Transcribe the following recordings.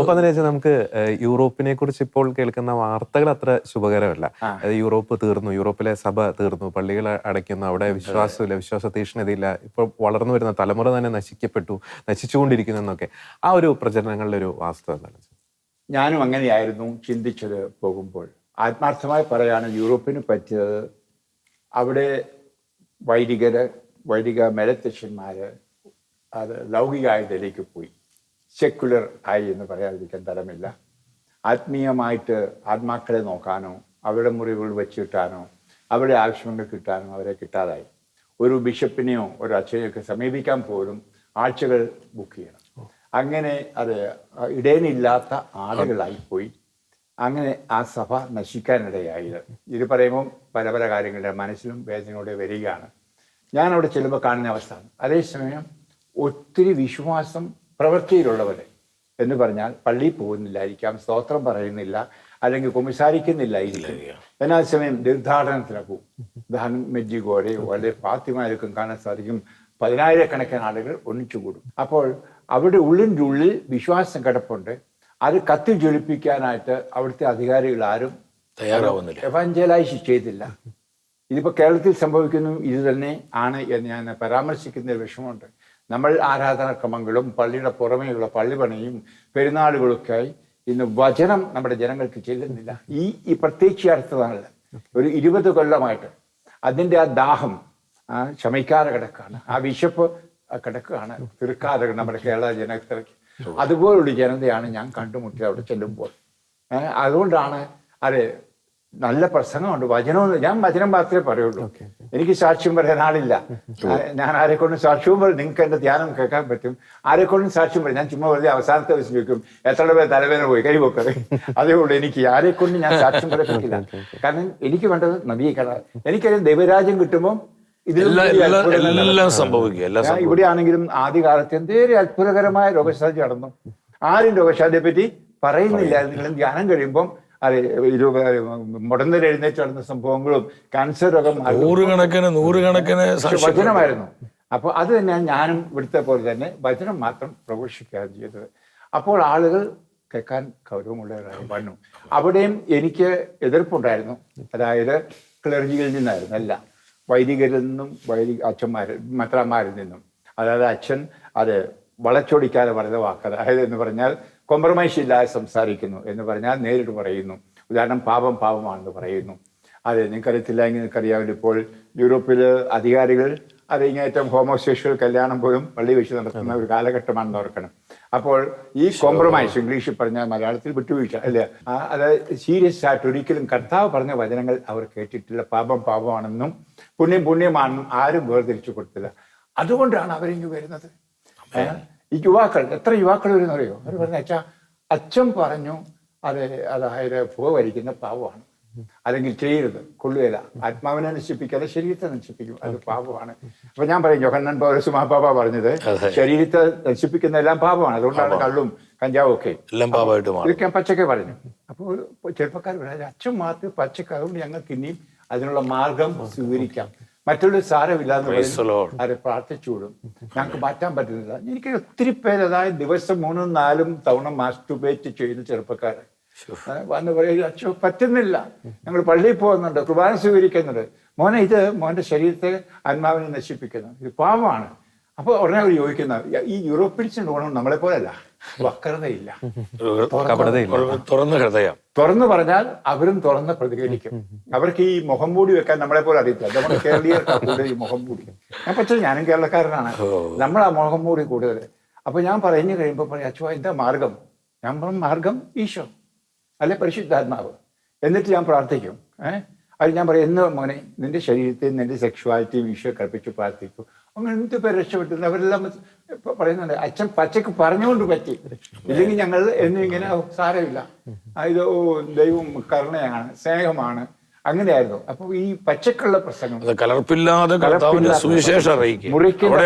ഒപ്പം തന്നെ വെച്ചാൽ നമുക്ക് യൂറോപ്പിനെ കുറിച്ച് ഇപ്പോൾ കേൾക്കുന്ന വാർത്തകൾ അത്ര ശുഭകരമല്ല. അതായത് യൂറോപ്പ് തീർന്നു യൂറോപ്പിലെ സഭ തീർന്നു പള്ളികൾ അടയ്ക്കുന്നു അവിടെ വിശ്വാസമില്ല വിശ്വാസ തീഷ്ണതയില്ല ഇപ്പോൾ വളർന്നു വരുന്ന തലമുറ തന്നെ നശിക്കപ്പെട്ടു നശിച്ചുകൊണ്ടിരിക്കുന്നു എന്നൊക്കെ. ആ ഒരു പ്രചരണങ്ങളുടെ ഒരു വാസ്തവം എന്താണ്? ഞാനും അങ്ങനെയായിരുന്നു ചിന്തിച്ചത് പോകുമ്പോൾ. ആത്മാർത്ഥമായി പറയാണ് യൂറോപ്പിന് പറ്റിയത് അവിടെ വൈദികര് വൈദിക മെലത്തച്ഛന്മാര് അത് ലൗകികായതിലേക്ക് പോയി. സെക്കുലർ ആയി എന്ന് പറയാതിരിക്കാൻ തരമില്ല. ആത്മീയമായിട്ട് ആത്മാക്കളെ നോക്കാനോ അവരുടെ മുറിവുകൾ വെച്ചിട്ടാനോ അവരുടെ ആവശ്യങ്ങൾ കിട്ടാനോ അവരെ കിട്ടാതായി. ഒരു ബിഷപ്പിനെയോ ഒരു അച്ഛനെയൊക്കെ സമീപിക്കാൻ പോലും ആഴ്ചകൾ ബുക്ക് ചെയ്യണം. അങ്ങനെ അത് ഇടേനില്ലാത്ത ആളുകളായിപ്പോയി അങ്ങനെ ആ സഭ നശിക്കാനിടയായത് ഇത് പറയുമ്പോൾ പല പല കാര്യങ്ങളുടെ മനസ്സിലും വേദനയോടെ വരികയാണ്. ഞാൻ അവിടെ ചെല്ലുമ്പോൾ കാണുന്ന അവസ്ഥ. അതേസമയം ഒത്തിരി വിശ്വാസം പ്രവൃത്തിയിലുള്ളവരെ എന്ന് പറഞ്ഞാൽ പള്ളി പോകുന്നില്ലായിരിക്കാം സ്തോത്രം പറയുന്നില്ല അല്ലെങ്കിൽ കുമ്പസാരിക്കുന്നില്ലായിരിക്കും. എന്നാൽ സമയം തീർത്ഥാടനത്തിന് പോകും. മെജി മെജ്ജിഗോരെയോ അല്ലെങ്കിൽ ഫാത്തിമാരൊക്കെ കാണാൻ സാധിക്കും. പതിനായിരക്കണക്കിന് ആളുകൾ ഒന്നിച്ചു കൂടും അപ്പോൾ അവിടെ ഉള്ളിന്റെ ഉള്ളിൽ വിശ്വാസം കിടപ്പുണ്ട്. അത് കത്തി ജ്വലിപ്പിക്കാനായിട്ട് അവിടുത്തെ അധികാരികൾ ആരും തയ്യാറാവുന്നില്ല. എവാഞ്ചലൈസ് ചെയ്തില്ല. ഇതിപ്പോൾ കേരളത്തിൽ സംഭവിക്കുന്നു ഇത് തന്നെ ആണ് എന്ന് ഞാൻ പരാമർശിക്കുന്ന ഒരു വിഷമമുണ്ട്. നമ്മൾ ആരാധനാക്രമങ്ങളും പള്ളിയുടെ പുറമേയുള്ള പള്ളിപണിയും പെരുന്നാളുകളൊക്കെയായി ഇന്ന് വചനം നമ്മുടെ ജനങ്ങൾക്ക് ചെല്ലുന്നില്ല. ഈ ഈ പ്രത്യേകിച്ച് അടുത്തതാണല്ല ഒരു ഇരുപത് കൊല്ലമായിട്ട് അതിന്റെ ആ ദാഹം ആ ശമിക്കാതെ കിടക്കുകയാണ് ആ വിശപ്പ് കിടക്കുകയാണ്. തീർക്കാതെ നമ്മുടെ കേരള ജനത്തിലേക്ക്. അതുപോലുള്ള ജനതയാണ് ഞാൻ കണ്ടുമുട്ടിയത് അവിടെ ചെല്ലുമ്പോൾ. അതുകൊണ്ടാണ് അതെ നല്ല പ്രസംഗമുണ്ട്. വചനം ഞാൻ വചനം മാത്രമേ പറയുള്ളൂ. എനിക്ക് സാക്ഷ്യം പറയാൻ ആളില്ല. ഞാൻ ആരെക്കൊണ്ടും സാക്ഷ്യവും പറയും. നിങ്ങൾക്ക് എന്റെ ധ്യാനം കേൾക്കാൻ പറ്റും. ആരെക്കൊണ്ടും സാക്ഷ്യം പറയും. ഞാൻ ചുമ്മാ വെറുതെ അവസാനത്തെ ദിവസം ചോദിക്കും എത്ര പേര് തലവേദന പോയി? കൈ പൊക്കത് അതേ ഉള്ളൂ എനിക്ക്. ആരെക്കൊണ്ടും ഞാൻ സാക്ഷ്യം പറയപ്പെട്ടില്ല കാരണം എനിക്ക് വേണ്ടത് നവീകരണ എനിക്കറിയാം ദൈവരാജ്യം കിട്ടുമ്പോൾ ഇതിലും എല്ലാം വലിയ എല്ലാം അത്ഭുതങ്ങൾ എല്ലാം സംഭവിക്കും എല്ലാം ഞാൻ ആദ്യകാലത്ത് എന്തേലും അത്ഭുതകരമായ രോഗശാന്തി നടന്നു. ആരും രോഗശാന്തിയെ പറ്റി പറയുന്നില്ല. നിങ്ങളും ധ്യാനം കഴിയുമ്പം അതെ മുടന്നിൽ എഴുന്നേറ്റ് നടന്ന സംഭവങ്ങളും ക്യാൻസർ രോഗം. നൂറുകണക്കിന് നൂറുകണക്കിന് വചനമായിരുന്നു. അപ്പോൾ അത് തന്നെയാണ് ഞാനും ഇവിടുത്തെ പോലെ തന്നെ വചനം മാത്രം പ്രഘോഷിക്കുകയാണ് ചെയ്തത്. അപ്പോൾ ആളുകൾ കേൾക്കാൻ കൗരവമുള്ളവരായി വന്നു. അവിടെയും എനിക്ക് എതിർപ്പുണ്ടായിരുന്നു. അതായത് ക്ലർജിയിൽ നിന്നായിരുന്നു അല്ല. വൈദികരിൽ നിന്നും വൈദിക അച്ഛന്മാരിൽ മെത്രാന്മാരിൽ നിന്നും. അതായത് അച്ഛൻ അത് വളച്ചൊടിക്കാതെ വളരെ വാക്ക് അതായത് എന്ന് പറഞ്ഞാൽ കോംപ്രമൈസ് ഇല്ലാതെ സംസാരിക്കുന്നു എന്ന് പറഞ്ഞാൽ നേരിട്ട് പറയുന്നു. ഉദാഹരണം പാപം പാപമാണെന്ന് പറയുന്നു. അതെ നിങ്ങൾക്കറിയത്തില്ല എങ്കിൽ നിങ്ങൾക്കറിയാമല്ലോ ഇപ്പോൾ യൂറോപ്പിൽ അധികാരികൾ അത് ഇങ്ങേറ്റം ഹോമോസെക്ഷൽ കല്യാണം പോലും പള്ളി വെച്ച് നടത്തുന്ന ഒരു കാലഘട്ടമാണെന്ന് ഓർക്കണം. അപ്പോൾ ഈ കോംപ്രമൈസ് ഇംഗ്ലീഷിൽ പറഞ്ഞാൽ മലയാളത്തിൽ വിട്ടുവീഴ്ച അല്ലേ? അതായത് സീരിയസ് ആയിട്ട് ഒരിക്കലും കർത്താവ് പറഞ്ഞ വചനങ്ങൾ അവർ കേട്ടിട്ടില്ല. പാപം പാപമാണെന്നും പുണ്യം പുണ്യമാണെന്നും ആരും വേർതിരിച്ചു കൊടുത്തില്ല. അതുകൊണ്ടാണ് അവരിങ്ങ് വരുന്നത്. യുവാക്കൾ എത്ര യുവാക്കൾ വരുന്ന അറിയോ? അവർ പറഞ്ഞ വെച്ചാൽ അച്ഛൻ പറഞ്ഞു അത് അതായത് പുക വരിക്കുന്ന പാവമാണ്. അല്ലെങ്കിൽ ചെയ്യരുത് കൊള്ളുകയില്ല. ആത്മാവിനെ നശിപ്പിക്കാതെ ശരീരത്തെ നശിപ്പിക്കും. അത് പാപമാണ്. അപ്പൊ ഞാൻ പറയും ജോഹന്നൻ പൗരസ് മാപ്പാപ്പ പറഞ്ഞത് ശരീരത്തെ നശിപ്പിക്കുന്ന എല്ലാം പാപമാണ്. അതുകൊണ്ടാണ് കള്ളും കഞ്ചാവും ഒക്കെ. എല്ലാം പാപമായിട്ട് ഇതൊക്കെ ഞാൻ പച്ചക്കെ പറഞ്ഞു. അപ്പോൾ ചെറുപ്പക്കാർ പറയാം അച്ഛൻ മാത്രം പച്ചക്ക ഞങ്ങൾക്ക് ഇനിയും അതിനുള്ള മാർഗം സ്വീകരിക്കാം. മറ്റുള്ള സാരമില്ല എന്ന് പ്രാർത്ഥിച്ചുവിടും. ഞങ്ങൾക്ക് മാറ്റാൻ പറ്റുന്നില്ല. എനിക്ക് ഒത്തിരി പേര് അതായത് ദിവസം മൂന്നും നാലും തവണ മാസ്റ്റുബേറ്റ് ചെയ്യുന്ന ചെറുപ്പക്കാർ വന്ന് പറയുക അച്ഛോ പറ്റുന്നില്ല. ഞങ്ങൾ പള്ളിയിൽ പോകുന്നുണ്ട് കുർബാന സ്വീകരിക്കുന്നുണ്ട്. മോനെ ഇത് മോന്റെ ശരീരത്തെ ആത്മാവിനെ നശിപ്പിക്കുന്നു. ഇത് പാവമാണ്. അപ്പോൾ ഉടനെ അവർ ചോദിക്കുന്ന ഈ യൂറോപ്യൻസിന്റെ ഗുണം നമ്മളെ പോലല്ല വക്രതയില്ല. തുറന്ന ഹൃദയം തുറന്നു പറഞ്ഞാൽ അവരും തുറന്ന് പ്രതികരിക്കും. അവർക്ക് ഈ മുഖം മൂടി വെക്കാൻ നമ്മളെ പോലെ അറിയത്തില്ല. നമ്മുടെ കേരളീയ കൂടുതൽ ഈ മുഖം മൂടി. ഞാൻ പക്ഷേ ഞാനും കേരളക്കാരനാണ്. നമ്മൾ ആ മുഖം മൂടി കൂടുതൽ. അപ്പൊ ഞാൻ പറഞ്ഞു കഴിയുമ്പോൾ പറയും അച്ഛ എന്താ മാർഗം. ഞാൻ പറഞ്ഞു മാർഗം ഈശോ അല്ലെ പരിശുദ്ധാത്മാവ്. എന്നിട്ട് ഞാൻ പ്രാർത്ഥിക്കും. ഏഹ് അത് ഞാൻ പറയും എന്ന് മോനെ നിന്റെ ശരീരത്തെയും നിന്റെ സെക്ഷുവാലിറ്റിയും ഈശോ കൽപ്പിച്ച് പ്രാർത്ഥിക്കും. അങ്ങനെ എന്ത് പേര് രക്ഷപ്പെട്ടു അവരെല്ലാം പറയുന്നുണ്ട് അച്ഛൻ പച്ചക്ക് പറഞ്ഞുകൊണ്ട് പറ്റി. ഇല്ലെങ്കിൽ ഞങ്ങൾ എന്നിങ്ങനെ സാരമില്ല. ഇത് ദൈവം കരുണയാണ് സ്നേഹമാണ്. അങ്ങനെയായിരുന്നു. അപ്പൊ ഈ പച്ചക്കുള്ള പ്രസംഗം അത് കലർപ്പില്ലാതെ സുവിശേഷം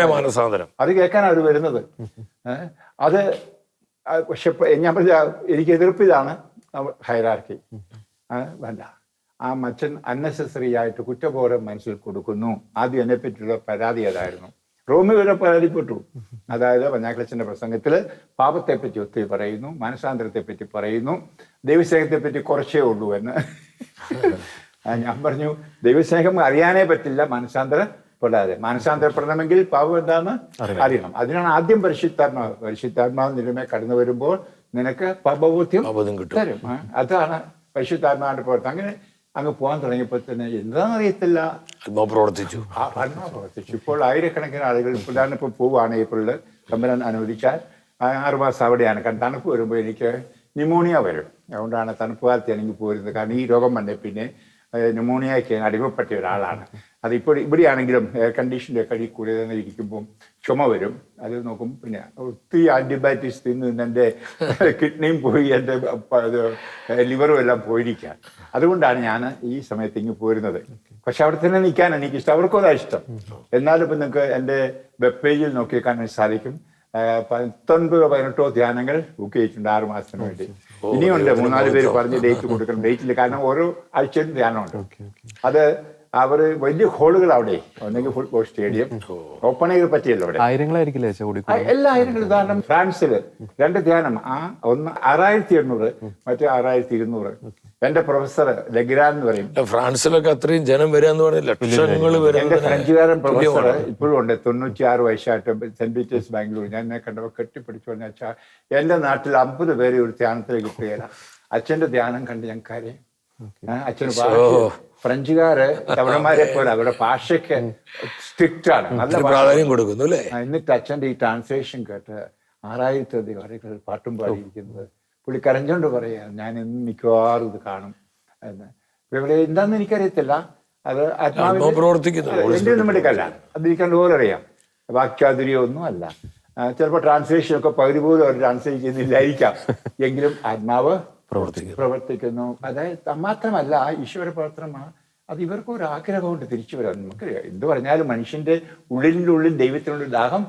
മാനസാന്തരം. അത് കേൾക്കാനാണ് അവർ വരുന്നത് അത് പക്ഷെ ഞാൻ പറഞ്ഞ എനിക്ക് എതിർപ്പിതാണ് ഹൈറാർക്കി. വേണ്ട. ആ മച്ചൻ അന്നസസറി ആയിട്ട് കുറ്റബോധം മനസ്സിൽ കൊടുക്കുന്നു. ആദ്യം എന്നെ പറ്റിയുള്ള പരാതി അതായിരുന്നു. റോമി വരെ പരാതിപ്പെട്ടു. അതായത് പഞ്ഞാക്കളച്ചന്റെ പ്രസംഗത്തിൽ പാപത്തെ പറ്റി ഒത്തിരി പറയുന്നു മനസാന്തരത്തെ പറ്റി പറയുന്നു ദൈവസ്നേഹത്തെ പറ്റി കുറച്ചേ ഉള്ളൂ എന്ന്. ഞാൻ പറഞ്ഞു ദൈവസ്നേഹം അറിയാനേ പറ്റില്ല മനസാന്തരപ്പെടാതെ മനസാന്തരപ്പെടണമെങ്കിൽ പാപം എന്താന്ന് അറിയണം. അതിനാണ് ആദ്യം പരിശുദ്ധാത്മാവ് പരിശുദ്ധാത്മാവ് നിലമേ കടന്നു വരുമ്പോൾ നിനക്ക് പാപബോധ്യം. തരും. അതാണ് പരിശുദ്ധാത്മാവിന്റെ പ്രവർത്തനം. അങ്ങനെ അങ്ങ് പോകാൻ തുടങ്ങിയപ്പോൾ തന്നെ എന്താണെന്ന് അറിയത്തില്ല. പ്രവർത്തിച്ചു. പ്രവർത്തിച്ചു. ഇപ്പോൾ ആയിരക്കണക്കിന് ആളുകൾ ഇപ്പോഴാണ് ഇപ്പോൾ പോവുകയാണ് ഏപ്രിലിൽ തമ്പരാൻ അനുവദിച്ചാൽ ആറുമാസം അവിടെയാണ്. കാരണം തണുപ്പ് വരുമ്പോൾ എനിക്ക് ന്യൂമോണിയ വരും. അതുകൊണ്ടാണ് തണുപ്പ് കാലത്ത് എനിക്ക് പോരുന്നത്. കാരണം ഈ രോഗം വന്നേ പിന്നെ ന്യൂമോണിയയ്ക്ക് അടിമപ്പെട്ട ഒരാളാണ്. അതിപ്പോൾ ഇവിടെയാണെങ്കിലും എയർ കണ്ടീഷന്റെ കഴി കൂടുതൽ ഇരിക്കുമ്പോൾ ചുമ വരും. അത് നോക്കും. പിന്നെ ഒത്തിരി ആന്റിബയോട്ടിക്സ് തിന്ന് എന്റെ കിഡ്നിയും പോയി എന്റെ ലിവറും എല്ലാം പോയിരിക്കുക അതുകൊണ്ടാണ് ഞാൻ ഈ സമയത്ത് ഇങ്ങ് പോരുന്നത്. പക്ഷെ അവിടെ തന്നെ നിൽക്കാൻ എനിക്കിഷ്ടം. അവർക്കും അതാ ഇഷ്ടം. എന്നാലും ഇപ്പം നിങ്ങൾക്ക് എന്റെ വെബ് പേജിൽ നോക്കി കാണാൻ സാധിക്കും പത്തൊൻപതോ പതിനെട്ടോ ധ്യാനങ്ങൾ ബുക്ക് ചെയ്തിട്ടുണ്ട് ആറ് മാസത്തിന് വേണ്ടി. ഇനിയുണ്ട് മൂന്നാൽ പേര് പറഞ്ഞ് ഡേറ്റ് കൊടുക്കണം. ഡേറ്റിൽ കാരണം ഓരോ ആഴ്ചയിലും ധ്യാനമുണ്ട്. അത് അവർ വലിയ ഹോളുകൾ അവിടെ ഒന്നെങ്കിൽ ഫുട്ബോൾ സ്റ്റേഡിയം. ഓപ്പൺ എയർ പറ്റിയല്ലോ അവിടെ. ആയിരങ്ങളായിരിക്കില്ലേ എല്ലാ ആയിരങ്ങളും. ഉദാഹരണം ഫ്രാൻസിൽ രണ്ട് ധ്യാനം ആ ഒന്ന് ആറായിരത്തി എണ്ണൂറ് മറ്റേ ആറായിരത്തി ഇരുന്നൂറ് എന്റെ പ്രൊഫസർ ലഗ്രാൻ എന്ന് പറയും. ഫ്രാൻസിലൊക്കെ അത്രയും ജനം വരാന്ന് പറഞ്ഞാൽ ലക്ഷങ്ങൾ എന്റെ ഫ്രഞ്ചുകാരൻ പ്രൊഫസർ ഇപ്പോഴും ഉണ്ട്. തൊണ്ണൂറ്റി ആറ് വയസ്സായിട്ട് സെന്റ് പീറ്റേഴ്സ് ബാംഗ്ലൂർ. ഞാൻ എന്നെ കണ്ടപ്പോൾ കെട്ടിപ്പിടിച്ചു പറഞ്ഞ അച്ഛാ എന്റെ നാട്ടിൽ അമ്പത് പേരെ ഒരു ധ്യാനത്തിലേക്ക് കിട്ടുകയില്ല അച്ഛന്റെ ധ്യാനം കണ്ട് ഞാൻ കരയും. ആ, അച്ഛന് ഫ്രഞ്ചുകാര് തമിഴന്മാരെ പോലെ അവരുടെ ഭാഷയ്ക്ക് സ്ട്രിക്റ്റ് ആണ് നല്ല പ്രാധാന്യം കൊടുക്കുന്നു അല്ലേ? എന്നിട്ട് അച്ഛന്റെ ഈ ട്രാൻസ്ലേഷൻ കേട്ട് ആറായിരത്തധികം ആളുകൾ പാട്ടും പാടിയിരിക്കുന്നത് പുള്ളി കരഞ്ഞോണ്ട് പറയാ ഞാൻ ഇന്ന് മിക്കവാറും ഇത് കാണും എന്ന്. ഇവിടെ എന്താന്ന് എനിക്കറിയത്തില്ല. അത് ഒന്നും എടുക്കല്ല അത് എനിക്ക് പോലെ അറിയാം. വാക്യാതുര്യോ ഒന്നും അല്ല. ചിലപ്പോൾ ട്രാൻസ്ലേഷൻ ഒക്കെ പകുതി പോലും അവർ ട്രാൻസ്ലേറ്റ് ചെയ്യുന്നില്ലായിരിക്കാം. എങ്കിലും ആത്മാവ് പ്രവർത്തിക്കുന്നു. പ്രവർത്തിക്കുന്നു. അതായത് മാത്രമല്ല ഈശ്വര പ്രവർത്തനമാണ് അത് ഇവർക്ക് ഒരു ആഗ്രഹമുണ്ട് തിരിച്ചു വരാൻ നമുക്ക് എന്ത് പറഞ്ഞാലും മനുഷ്യന്റെ ഉള്ളിന്റെ ഉള്ളിൽ ദൈവത്തിനുള്ള ദാഹം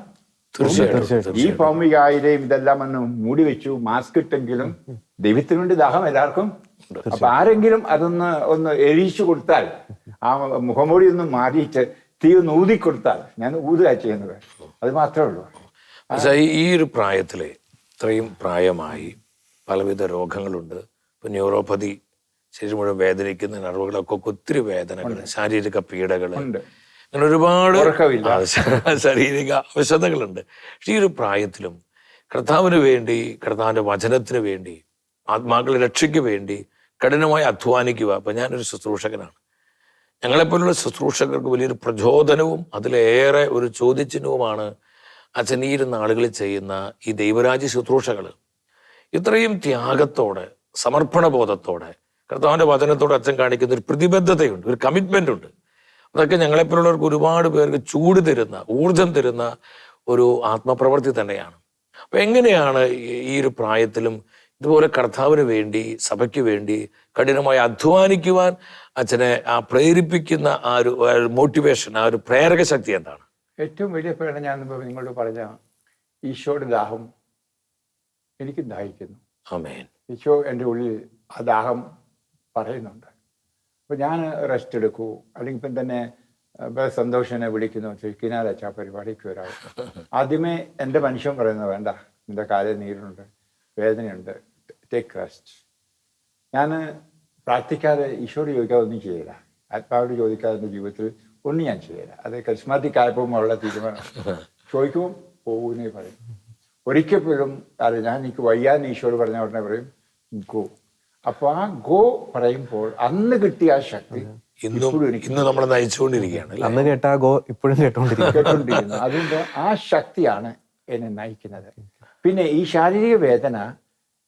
തീർച്ചയായിട്ടും ഈ ഭൗമികായിരെയും ഇതെല്ലാം ഒന്ന് മൂടി വെച്ചു മാസ്ക് ഇട്ടെങ്കിലും ദൈവത്തിന് വേണ്ടി ദാഹം എല്ലാവർക്കും. അപ്പൊ ആരെങ്കിലും അതൊന്ന് ഒന്ന് എഴിച്ചു കൊടുത്താൽ ആ മുഖംമൂടി ഒന്ന് മാറിയിട്ട് തീ ഒന്ന് ഊതി കൊടുത്താൽ ഞാൻ ഊതുക ചെയ്യുന്നത്. അത് മാത്രമേ ഉള്ളൂ. ഈ- ഈ ഒരു പ്രായത്തിലെ ഇത്രയും പ്രായമായി പലവിധ രോഗങ്ങളുണ്ട്. ഇപ്പം ന്യൂറോപ്പതി ശരീരം മുഴുവൻ വേദനിക്കുന്ന നർവുകളൊക്കെ ഒത്തിരി വേദനകൾ ശാരീരിക പീഡകൾ. അങ്ങനെ ഒരുപാട് ശാരീരിക അവശതകളുണ്ട്. പക്ഷെ ഈ ഒരു പ്രായത്തിലും കർത്താവിന് വേണ്ടി കർത്താവിന്റെ വചനത്തിന് വേണ്ടി ആത്മാക്കളെ രക്ഷയ്ക്ക് വേണ്ടി കഠിനമായി അധ്വാനിക്കുക. അപ്പം ഞാനൊരു ശുശ്രൂഷകനാണ്. ഞങ്ങളെപ്പോലുള്ള ശുശ്രൂഷകർക്ക് വലിയൊരു പ്രചോദനവും അതിലേറെ ഒരു ചോദ്യചിഹ്നവുമാണ് അച്ഛൻ ഈ ഇരുന്ന ആളുകൾ ചെയ്യുന്ന ഈ ദൈവരാജ്യ ശുശ്രൂഷകൾ ഇത്രയും ത്യാഗത്തോടെ സമർപ്പണബോധത്തോടെ കർത്താവിന്റെ വചനത്തോട് അച്ഛൻ കാണിക്കുന്ന ഒരു പ്രതിബദ്ധതയുണ്ട് ഒരു കമ്മിറ്റ്മെന്റ് ഉണ്ട് അതൊക്കെ ഞങ്ങളെപ്പോലുള്ളവർക്ക് ഒരുപാട് പേർക്ക് ചൂട് തരുന്ന ഊർജം തരുന്ന ഒരു ആത്മപ്രവൃത്തി തന്നെയാണ്. അപ്പൊ എങ്ങനെയാണ് ഈ- ഒരു പ്രായത്തിലും ഇതുപോലെ കർത്താവിന് വേണ്ടി സഭയ്ക്ക് വേണ്ടി കഠിനമായി അധ്വാനിക്കുവാൻ അച്ഛനെ ആ പ്രേരിപ്പിക്കുന്ന ആ ഒരു മോട്ടിവേഷൻ ആ ഒരു പ്രേരക ശക്തി എന്താണ്? ഏറ്റവും വലിയ പ്രേരണ ഞാൻ നിങ്ങളോട് പറഞ്ഞ ഈശോയുടെ ദാഹം. എനിക്ക് ദാഹിക്കുന്നു. ഈശോ എന്റെ ഉള്ളിൽ ആ ദാഹം പറയുന്നുണ്ട്. അപ്പോൾ ഞാൻ റെസ്റ്റ് എടുക്കൂ. അല്ലെങ്കിൽ ഇപ്പം തന്നെ വേറെ സന്തോഷനെ വിളിക്കുന്നു. ചോദിക്കുന്നാലച്ച പരിപാടിക്ക് വരാം ആദ്യമേ എന്റെ മനുഷ്യൻ പറയുന്നത് വേണ്ട. എന്റെ കാലിൽ നീരുണ്ട് വേദനയുണ്ട് ടേക്ക് റെസ്റ്റ് ഞാൻ പ്രാർത്ഥിക്കാതെ ഈശോട് ചോദിക്കാതെ ഒന്നും ചെയ്യില്ല. ആത്മാവോട് ചോദിക്കാതെ എന്റെ ജീവിതത്തിൽ ഒന്നും ഞാൻ ചെയ്യില്ല. അത് കരിസ്മാറ്റിക് ആയപ്പോൾ ഉള്ള തീരുമാനം. ചോദിക്കുമ്പോൾ പോകുന്നേ പറയും. ഒരിക്കൽ പോലും അതെ ഞാൻ എനിക്ക് വയ്യാന്ന് ഈശോട് പറഞ്ഞ ഉടനെ പറയും ഗോ. അപ്പൊ ആ ഗോ പറയുമ്പോൾ അന്ന് കിട്ടിയ ആ ശക്തി ഇന്നും എനിക്ക് ഇന്ന് നമ്മളെ നയിച്ചുകൊണ്ടിരിക്കുകയാണ്? അന്ന് കേട്ട ഗോ ഇപ്പോഴും കേട്ടോണ്ടിരിക്കും. കേട്ടോണ്ടിരിക്കുന്നു. അതുകൊണ്ട് ആ ശക്തിയാണ് എന്നെ നയിക്കുന്നത്. പിന്നെ ഈ ശാരീരിക വേദന